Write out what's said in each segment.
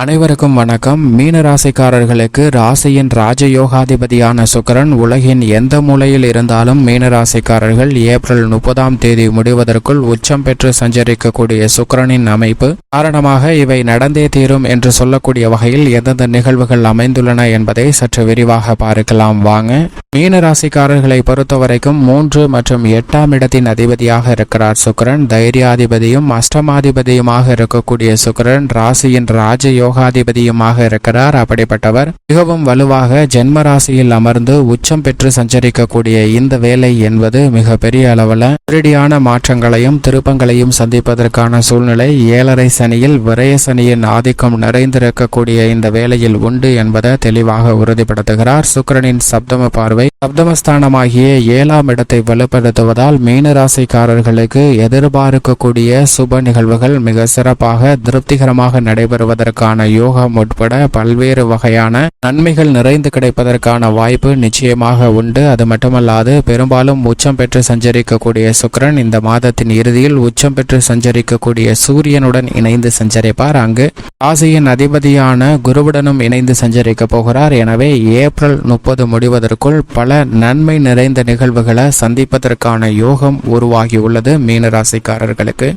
அனைவருக்கும் வணக்கம். மீன ராசிக்காரர்களுக்கு ராசியின் ராஜயோகாதிபதியான சுக்கிரன் உலகின் எந்த மூலையில் இருந்தாலும் மீன ராசிக்காரர்கள் ஏப்ரல் முப்பதாம் தேதி முடிவதற்குள் உச்சம் பெற்று சஞ்சரிக்கக்கூடிய சுக்கிரனின் அமைப்பு காரணமாக இவை நடந்தே தீரும் என்று சொல்லக்கூடிய வகையில் எந்தெந்த நிகழ்வுகள் அமைந்துள்ளன என்பதை சற்று விரிவாக பார்க்கலாம். வாங்க. மீன ராசிக்காரர்களை பொறுத்தவரைக்கும் மூன்று மற்றும் எட்டாம் இடத்தின் அதிபதியாக இருக்கிறார் சுக்கிரன். தைரியாதிபதியும் அஷ்டமாதிபதியுமாக இருக்கக்கூடிய சுக்கிரன் ராசியின் ராஜயோக யோகாதிபதியுமாக இருக்கிறார். அப்படிப்பட்டவர் மிகவும் வலுவாக ஜென்ம ராசியில் அமர்ந்து உச்சம் பெற்று சஞ்சரிக்கக்கூடிய இந்த வேலை என்பது மிக பெரிய அளவில் திருடியான மாற்றங்களையும் திருப்பங்களையும் சந்திப்பதற்கான சூழ்நிலை. ஏழரை சனியில் விரய சனியின் ஆதிக்கம் நிறைந்திருக்கக்கூடிய இந்த வேலையில் உண்டு என்பதை தெளிவாக உறுதிப்படுத்துகிறார். சுக்கிரனின் சப்தம பார்வை சப்தமஸ்தானமாகிய ஏழாம் இடத்தை வலுப்படுத்துவதால் மீனராசிக்காரர்களுக்கு எதிர்பார்க்கக்கூடிய சுப நிகழ்வுகள் மிக சிறப்பாக திருப்திகரமாக நடைபெறுவதற்கான யோகம் உட்பட பல்வேறு வகையான நன்மைகள் நிறைந்து கிடைப்பதற்கான வாய்ப்பு நிச்சயமாக உண்டு. அது மட்டுமல்லாது பெரும்பாலும் உச்சம் பெற்று சஞ்சரிக்கக்கூடிய சுக்கரன் இந்த மாதத்தின் இறுதியில் உச்சம் பெற்று சஞ்சரிக்கக்கூடிய சூரியனுடன் இணைந்து சஞ்சரிப்பார். அங்கு ராசியின் அதிபதியான குருவுடனும் இணைந்து சஞ்சரிக்க போகிறார். எனவே ஏப்ரல் முப்பது முடிவதற்குள் பல நன்மை நிறைந்த நிகழ்வுகளை சந்திப்பதற்கான யோகம் உருவாகியுள்ளது மீனராசிக்காரர்களுக்கு.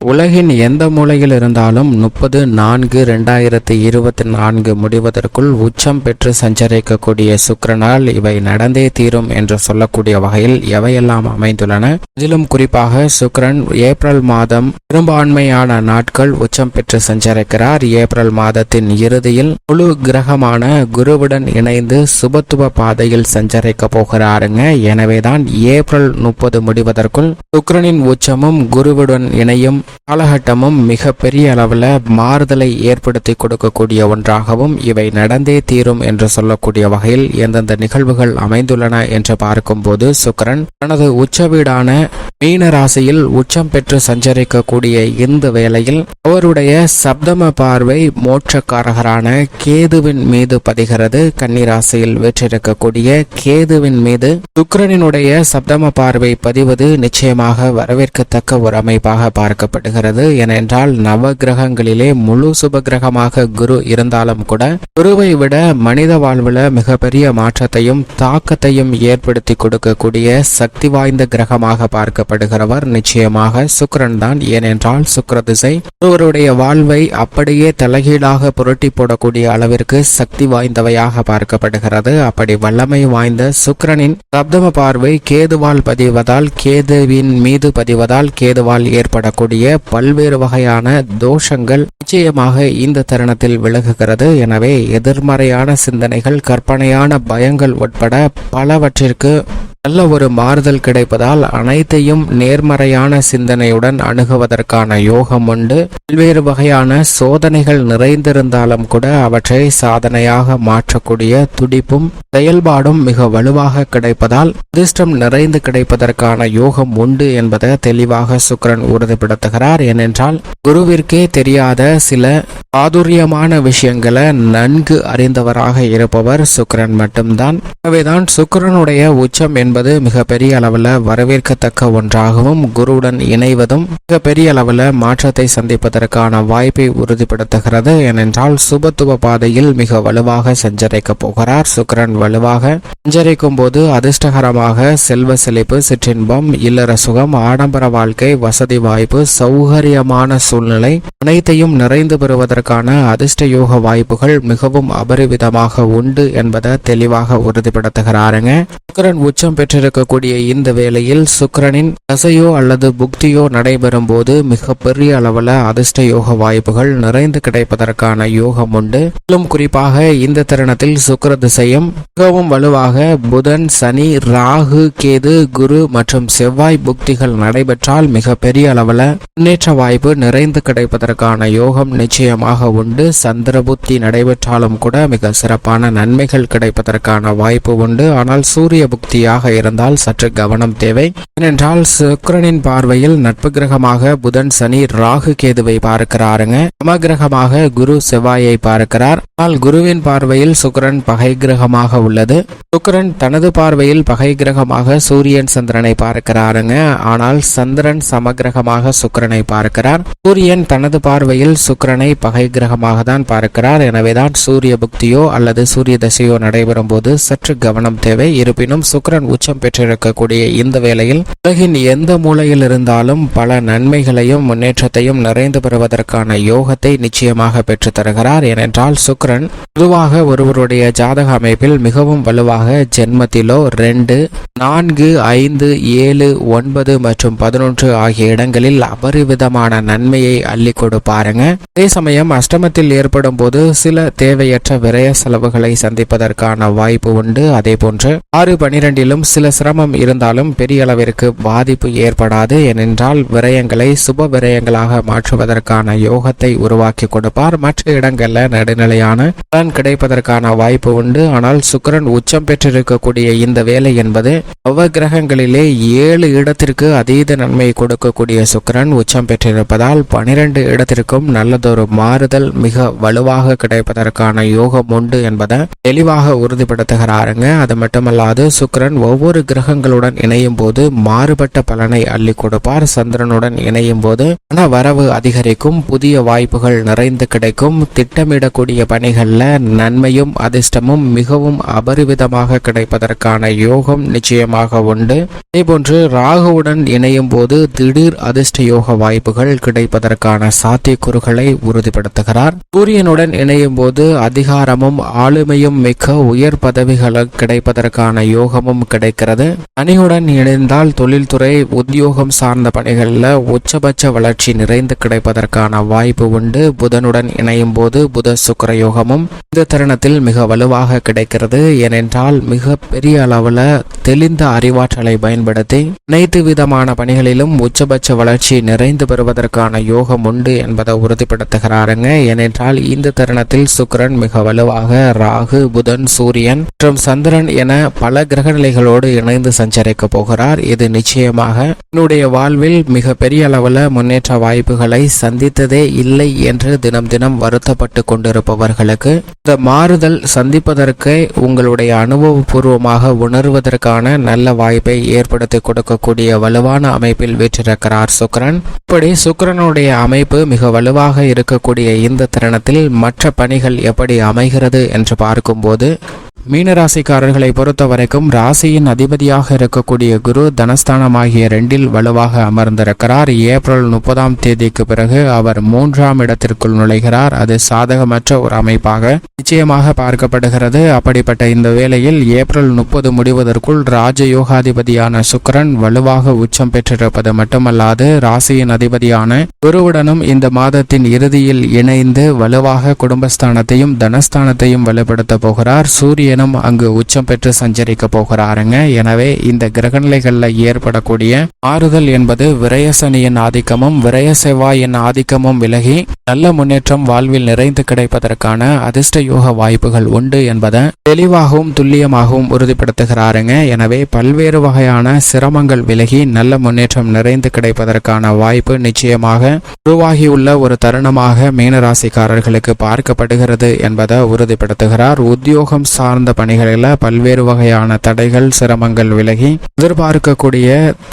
உலகின் எந்த மூலையில் இருந்தாலும் முப்பது நான்கு ரெண்டாயிரத்தி இருபத்தி நான்கு முடிவதற்குள் உச்சம் பெற்று சஞ்சரிக்கக்கூடிய சுக்கரனால் இவை நடந்தே தீரும் என்று சொல்லக்கூடிய வகையில் எவையெல்லாம் அமைந்துள்ளன? இதிலும் குறிப்பாக சுக்கரன் ஏப்ரல் மாதம் பெரும்பான்மையான நாட்கள் உச்சம் பெற்று சஞ்சரிக்கிறார். ஏப்ரல் மாதத்தின் இறுதியில் முழு கிரகமான குருவுடன் இணைந்து சுபத்துவ பாதையில் சஞ்சரிக்க போகிறாருங்க. எனவேதான் ஏப்ரல் முப்பது முடிவதற்குள் சுக்கரனின் உச்சமும் குருவுடன் இணையும் காலகட்டமும் மிக பெரிய அளவில் மாறுதலை ஏற்படுத்தி கொடுக்கக்கூடிய ஒன்றாகவும் இவை நடந்தே தீரும் என்று சொல்லக்கூடிய வகையில் எந்தெந்த நிகழ்வுகள் அமைந்துள்ளன என்று பார்க்கும்போது சுக்கரன் தனது உச்ச வீடான மீன ராசியில் உச்சம் பெற்று சஞ்சரிக்கக்கூடிய இந்த வேளையில் அவருடைய சப்தம பார்வை மோட்சக்காரகரான கேதுவின் மீது பதிகிறது. கன்னிராசியில் வெற்றிருக்கக்கூடிய கேதுவின் மீது சுக்கிரனினுடைய சப்தம பார்வை பதிவது நிச்சயமாக வரவேற்கத்தக்க ஒரு அமைப்பாக பார்க்கப்படும் கூறப்படுகிறது ஏனென்றால் நவ கிரகங்களிலே முழு சுப கிரகமாக குரு இருந்தாலும் கூட குருவை விட மனித வாழ்வில் மிகப்பெரிய மாற்றத்தையும் தாக்கத்தையும் ஏற்படுத்தி கொடுக்கக்கூடிய சக்தி வாய்ந்த கிரகமாக பார்க்கப்படுகிறவர் நிச்சயமாக சுக்கிரன் தான். ஏனென்றால் சுக்கர திசை ஒருவருடைய வாழ்வை அப்படியே தலைகீழாக புரட்டி போடக்கூடிய அளவிற்கு சக்தி வாய்ந்தவையாக பார்க்கப்படுகிறது. அப்படி வல்லமை வாய்ந்த சுக்கிரனின் சப்தம பார்வை கேதுவால் பதிவதால் கேதுவின் மீது பதிவதால் கேதுவால் ஏற்படக்கூடிய பல்வேறு வகையான தோஷங்கள் நிச்சயமாக இந்த தருணத்தில் விலகுகிறது. எனவே எதிர்மறையான சிந்தனைகள் கற்பனையான பயங்கள் உட்பட பலவற்றிற்கு நல்ல ஒரு மாறுதல் கிடைப்பதால் அனைத்தையும் நேர்மறையான சிந்தனையுடன் அணுகுவதற்கான யோகம் உண்டு. பல்வேறு வகையான சோதனைகள் நிறைந்திருந்தாலும் கூட அவற்றை சாதனையாக மாற்றக்கூடிய துடிப்பும் செயல்பாடும் மிக வலுவாக கிடைப்பதால் அதிர்ஷ்டம் நிறைந்து கிடைப்பதற்கான யோகம் உண்டு என்பதை தெளிவாக சுக்கிரன் உறுதிப்படுத்துகிறார். ஏனென்றால் குருவிற்கே தெரியாத சில ஆதுரியமான விஷயங்களை நன்கு அறிந்தவராக இருப்பவர் சுக்கிரன் மட்டும்தான். எனவேதான் சுக்கரனுடைய உச்சம் என்பது மிகப்பெரிய அளவில் வரவேற்கத்தக்க ஒன்றாகவும் குருவுடன் இணைவதும் மிகப்பெரிய அளவில் மாற்றத்தை சந்திப்பதற்கான வாய்ப்பை உறுதிப்படுத்துகிறது. ஏனென்றால் சுபத்துவ பாதையில் மிக வலுவாக சஞ்சரிக்க போகிறார். சுக்கரன் வலுவாக சஞ்சரிக்கும் போது அதிர்ஷ்டகரமாக செல்வ செழிப்பு சிற்றின்பம் இல்லற சுகம் ஆடம்பர வாழ்க்கை வசதி வாய்ப்பு சௌகரியமான சூழ்நிலை அனைத்தையும் நிறைந்து பெறுவதற்கான அதிர்ஷ்ட யோக வாய்ப்புகள் மிகவும் அபரிவிதமாக உண்டு என்பதை தெளிவாக உறுதிப்படுத்துகிறாருங்க. சுக்கரன் உச்சம் பெற்றிருக்கக்கூடிய இந்த வேளையில் சுக்கரனின் தசையோ அல்லது புக்தியோ நடைபெறும் போது மிக பெரிய அளவில் அதிர்ஷ்ட யோக வாய்ப்புகள் நிறைந்து கிடைப்பதற்கான யோகம் உண்டு. மேலும் குறிப்பாக இந்த தருணத்தில் சுக்கர திசையும் மிகவும் வலுவாக புதன் சனி ராகு கேது குரு மற்றும் செவ்வாய் புக்திகள் நடைபெற்றால் மிக பெரிய அளவில் முன்னேற்ற வாய்ப்பு நிறைந்து கிடைப்பதற்கான யோகம் நிச்சயமாக உண்டு. சந்திர புத்தி நடைபெற்றாலும் கூட மிக சிறப்பான நன்மைகள் கிடைப்பதற்கான வாய்ப்பு உண்டு. ஆனால் சூரிய புக்தியாக கிரகமாக இருந்தால் சற்று கவனம் தேவை. ஏனென்றால் சுக்கிரனின் பார்வையில் நட்பு கிரகமாக புதன் சனி ராகு கேதுவை பார்க்கிறாருங்க. சமகிரகமாக குரு செவ்வாயை பார்க்கிறார். ஆனால் குருவின் பார்வையில் சுக்கரன் பகை கிரகமாக உள்ளது. சுக்கரன் தனது பார்வையில் பகை கிரகமாக சூரியன் சந்திரனை பார்க்கிறாருங்க. ஆனால் சந்திரன் சமகிரகமாக சுக்கிரனை பார்க்கிறார். சூரியன் தனது பார்வையில் சுக்கிரனை பகை கிரகமாக தான் பார்க்கிறார். எனவேதான் சூரிய புக்தியோ அல்லது சூரிய தசையோ நடைபெறும் போது சற்று கவனம் தேவை. இருப்பினும் சுக்கிரன் உச்சம் பெற்றிருக்கக்கூடிய இந்த வேளையில் உலகின் எந்த மூலையில் இருந்தாலும் பல நன்மைகளையும் முன்னேற்றத்தையும் நிறைந்து பெறுவதற்கான யோகத்தை நிச்சயமாக பெற்று தருகிறார். ஏனென்றால் சுக்கிரன் பொதுவாக ஒருவருடைய ஜாதக அமைப்பில் மிகவும் வலுவாக ஜென்மத்திலோ ரெண்டு நான்கு ஐந்து ஏழு ஒன்பது மற்றும் பதினொன்று ஆகிய இடங்களில் அபரிவிதமான நன்மையை அள்ளி கொடுப்பாருங்க அதே சமயம் அஷ்டமத்தில் ஏற்படும் போது சில தேவையற்ற விரய செலவுகளை சந்திப்பதற்கான வாய்ப்பு உண்டு. அதே போன்று ஆறு பனிரெண்டிலும் சில சிரமம் இருந்தாலும் பெரிய அளவிற்கு பாதிப்பு ஏற்படாது ஏனென்றால் விரயங்களை சுப விரயங்களாக மாற்றுவதற்கான யோகத்தை உருவாக்கி கொடுப்பார். மற்ற இடங்களில் நடுநிலையான பலன் கிடைப்பதற்கான வாய்ப்பு உண்டு. ஆனால் சுக்கிரன் உச்சம் பெற்றிருக்கக்கூடிய இந்த வேலை என்பது நவகிரகங்களிலே ஏழு இடத்திற்கு அதீத நன்மை கொடுக்கக்கூடிய சுக்கிரன் உச்சம் பெற்றிருப்பதால் பனிரெண்டு இடத்திற்கும் நல்லதொரு மாறுதல் மிக வலுவாக கிடைப்பதற்கான யோகம் உண்டு என்பதை தெளிவாக உறுதிப்படுத்துகிறாருங்க. அது மட்டுமல்லாது சுக்கிரன் ஒவ்வொரு ஒவ்வொரு கிரகங்களுடன் இணையும் போது மாறுபட்ட பலனை அள்ளி கொடுப்பார். சந்திரனுடன் இணையும் போது பண வரவு அதிகரிக்கும் புதிய வாய்ப்புகள் நிறைந்து கிடைக்கும். திட்டமிடக்கூடிய பணிகளில் நன்மையும் அதிர்ஷ்டமும் மிகவும் அபரிவிதமாக கிடைப்பதற்கான யோகம் நிச்சயமாக உண்டு. அதேபோன்று ராகுவுடன் இணையும் போது திடீர் அதிர்ஷ்ட யோக வாய்ப்புகள் கிடைப்பதற்கான சாத்தியக்கூறுகளை உறுதிப்படுத்துகிறார். சூரியனுடன் இணையும் போது அதிகாரமும் ஆளுமையும் மிக்க உயர் பதவிகள் கிடைப்பதற்கான யோகமும் கிடை கிடைக்கிறது அணியுடன் இணைந்தால் தொழில்துறை உத்தியோகம் சார்ந்த பணிகளில் உச்சபட்ச வளர்ச்சி நிறைந்து கிடைப்பதற்கான வாய்ப்பு உண்டு. புதனுடன் இணையும் போது புத சுக்கர யோகமும் இந்த தருணத்தில் மிக வலுவாக கிடைக்கிறது. ஏனென்றால் மிக பெரிய அளவில் தெளிந்த அறிவாற்றலை பயன்படுத்தி அனைத்து விதமான பணிகளிலும் உச்சபட்ச வளர்ச்சி நிறைந்து பெறுவதற்கான யோகம் உண்டு என்பதை உறுதிப்படுத்துகிறாருங்க. ஏனென்றால் இந்த தருணத்தில் சுக்கிரன் மிக வலுவாக ராகு புதன் சூரியன் மற்றும் சந்திரன் என பல கிரகநிலைகளோடு இணைந்து சஞ்சரிக்க போகிறார். இது நிச்சயமாக என்னுடைய வாழ்வில் மிக பெரிய அளவில் முன்னேற்ற வாய்ப்புகளை சந்தித்ததே இல்லை என்று தினம் தினம் வருத்தப்பட்டு கொண்டிருப்பவர்களுக்கு இந்த மாறுதல் சந்திப்பதற்கு உங்களுடைய அனுபவபூர்வமாக உணர்வதற்கான நல்ல வாய்ப்பை ஏற்படுத்தி கொடுக்கக்கூடிய வலுவான அமைப்பில் வீற்றிருக்கிறார் சுக்ரன் இப்படி சுக்ரனுடைய அமைப்பு மிக வலுவாக இருக்கக்கூடிய இந்த தருணத்தில் மற்ற பணிகள் எப்படி அமைகிறது என்று பார்க்கும்போது மீனராசிக்காரர்களை பொறுத்த வரைக்கும் ராசியின் அதிபதியாக இருக்கக்கூடிய குரு தனஸ்தானமாகிய ரெண்டில் வலுவாக அமர்ந்திருக்கிறார். ஏப்ரல் முப்பதாம் தேதிக்கு பிறகு அவர் மூன்றாம் இடத்திற்குள் நுழைகிறார். அது சாதகமற்ற ஒரு அமைப்பாக நிச்சயமாக பார்க்கப்படுகிறது. அப்படிப்பட்ட இந்த வேளையில் ஏப்ரல் முப்பது முடிவதற்குள் ராஜயோகாதிபதியான சுக்கிரன் வலுவாக உச்சம் பெற்றிருப்பது மட்டுமல்லாது ராசியின் அதிபதியான குருவுடனும் இந்த மாதத்தின் இறுதியில் இணைந்து வலுவாக குடும்பஸ்தானத்தையும் தனஸ்தானத்தையும் வலுப்படுத்த போகிறார். சூரியன் சூரியனும் அங்கு உச்சம் பெற்று சஞ்சரிக்க போகிறாருங்க. எனவே இந்த கிரகநிலைகளில் ஏற்படக்கூடிய மாறுதல் என்பது விரயசனியின் ஆதிக்கமும் விரய செவ்வாயின் ஆதிக்கமும் விலகி நல்ல முன்னேற்றம் வாழ்வில் நிறைந்து கிடைப்பதற்கான அதிர்ஷ்ட யோக வாய்ப்புகள் உண்டு என்பதை தெளிவாகவும் துல்லியமாகவும் உறுதிப்படுத்துகிறாருங்க. எனவே பல்வேறு வகையான சிரமங்கள் விலகி நல்ல முன்னேற்றம் நிறைந்து கிடைப்பதற்கான வாய்ப்பு நிச்சயமாக உருவாகியுள்ள ஒரு தருணமாக மீனராசிக்காரர்களுக்கு பார்க்கப்படுகிறது என்பதை உறுதிப்படுத்துகிறார். உத்தியோகம் சார்ந்த பணிகளில் பல்வேறு வகையான தடைகள் சிரமங்கள் விலகி எதிர்பார்க்கக்கூடிய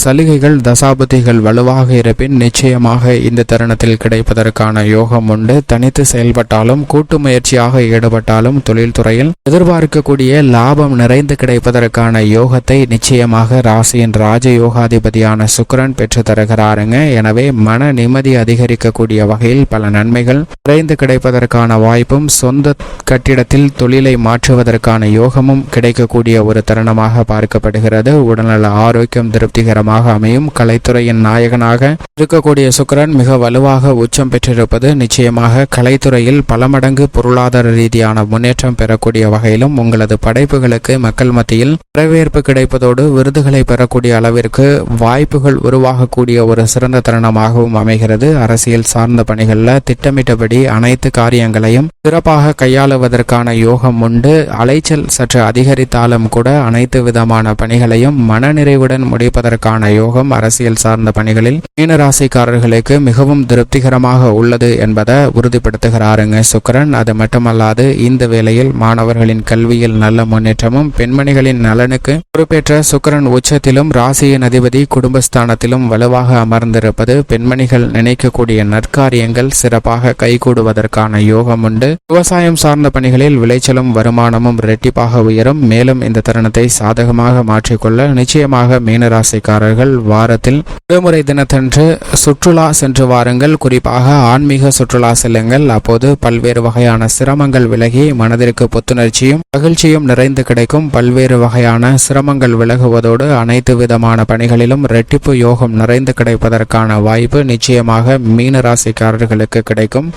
சலுகைகள் தசாபதிகள் வலுவாக இருப்பின் நிச்சயமாக இந்த தருணத்தில் கிடைப்பதற்கான யோகம் உண்டு. தனித்து செயல்பட்டாலும் கூட்டு முயற்சியாக ஈடுபட்டாலும் தொழில்துறையில் எதிர்பார்க்கக்கூடிய லாபம் நிறைந்து கிடைப்பதற்கான யோகத்தை நிச்சயமாக ராசியின் ராஜ யோகாதிபதியான சுக்கரன் பெற்று தருகிறாருங்க. எனவே மன நிம்மதி அதிகரிக்கக்கூடிய வகையில் பல நன்மைகள் நிறைந்து கிடைப்பதற்கான வாய்ப்பும் சொந்த கட்டிடத்தில் தொழிலை மாற்றுவதற்கான யோகமும் கிடைக்கக்கூடிய ஒரு தருணமாக பார்க்கப்படுகிறது. உடல்நல ஆரோக்கியம் திருப்திகரமாக அமையும். கலைத்துறையின் நாயகனாக இருக்கக்கூடிய சுக்கிரன் மிக வலுவாக உச்சம் பெற்றிருப்பது நிச்சயமாக கலைத்துறையில் பல மடங்கு பொருளாதார ரீதியான முன்னேற்றம் பெறக்கூடிய வகையிலும் உங்களது படைப்புகளுக்கு மக்கள் மத்தியில் வரவேற்பு கிடைப்பதோடு விருதுகளை பெறக்கூடிய அளவிற்கு வாய்ப்புகள் உருவாகக்கூடிய ஒரு சிறந்த தருணமாகவும் அமைகிறது. அரசியல் சார்ந்த பணிகளில் திட்டமிட்டபடி அனைத்து காரியங்களையும் சிறப்பாக கையாளுவதற்கான யோகம் உண்டு. அலை விளைச்சல் சற்று அதிகரித்தாலும் கூட அனைத்து விதமான பணிகளையும் மனநிறைவுடன் முடிப்பதற்கான யோகம் அரசியல் சார்ந்த பணிகளில் மீனராசிக்காரர்களுக்கு மிகவும் திருப்திகரமாக உள்ளது என்பதை உறுதிப்படுத்துகிறாருங்க சுக்கிரன். அது மட்டுமல்லாது இந்த வேளையில் மாணவர்களின் கல்வியில் நல்ல முன்னேற்றமும் பெண்மணிகளின் நலனுக்கு பொறுப்பேற்ற சுக்கிரன் உச்சத்திலும் ராசியின் அதிபதி குடும்பஸ்தானத்திலும் வலுவாக அமர்ந்திருப்பது பெண்மணிகள் நினைக்கக்கூடிய நற்காரியங்கள் சிறப்பாக கைகூடுவதற்கான யோகம் உண்டு விவசாயம் சார்ந்த பணிகளில் விளைச்சலும் வருமானமும் இரட்டிப்பாக உயரும். மேலும் இந்த தருணத்தை சாதகமாக மாற்றிக்கொள்ள நிச்சயமாக மீனராசிக்காரர்கள் வாரத்தில் விடுமுறை தினத்தன்று சுற்றுலா சென்று வாருங்கள். குறிப்பாக ஆன்மீக சுற்றுலா செல்லுங்கள். அப்போது பல்வேறு வகையான சிரமங்கள் விலகி மனதிற்கு புத்துணர்ச்சியும் மகிழ்ச்சியும் நிறைந்து கிடைக்கும். பல்வேறு வகையான சிரமங்கள் விலகுவதோடு அனைத்து விதமான பணிகளிலும் இரட்டிப்பு யோகம் நிறைந்து கிடைப்பதற்கான வாய்ப்பு நிச்சயமாக மீனராசிக்காரர்களுக்கு கிடைக்கும்.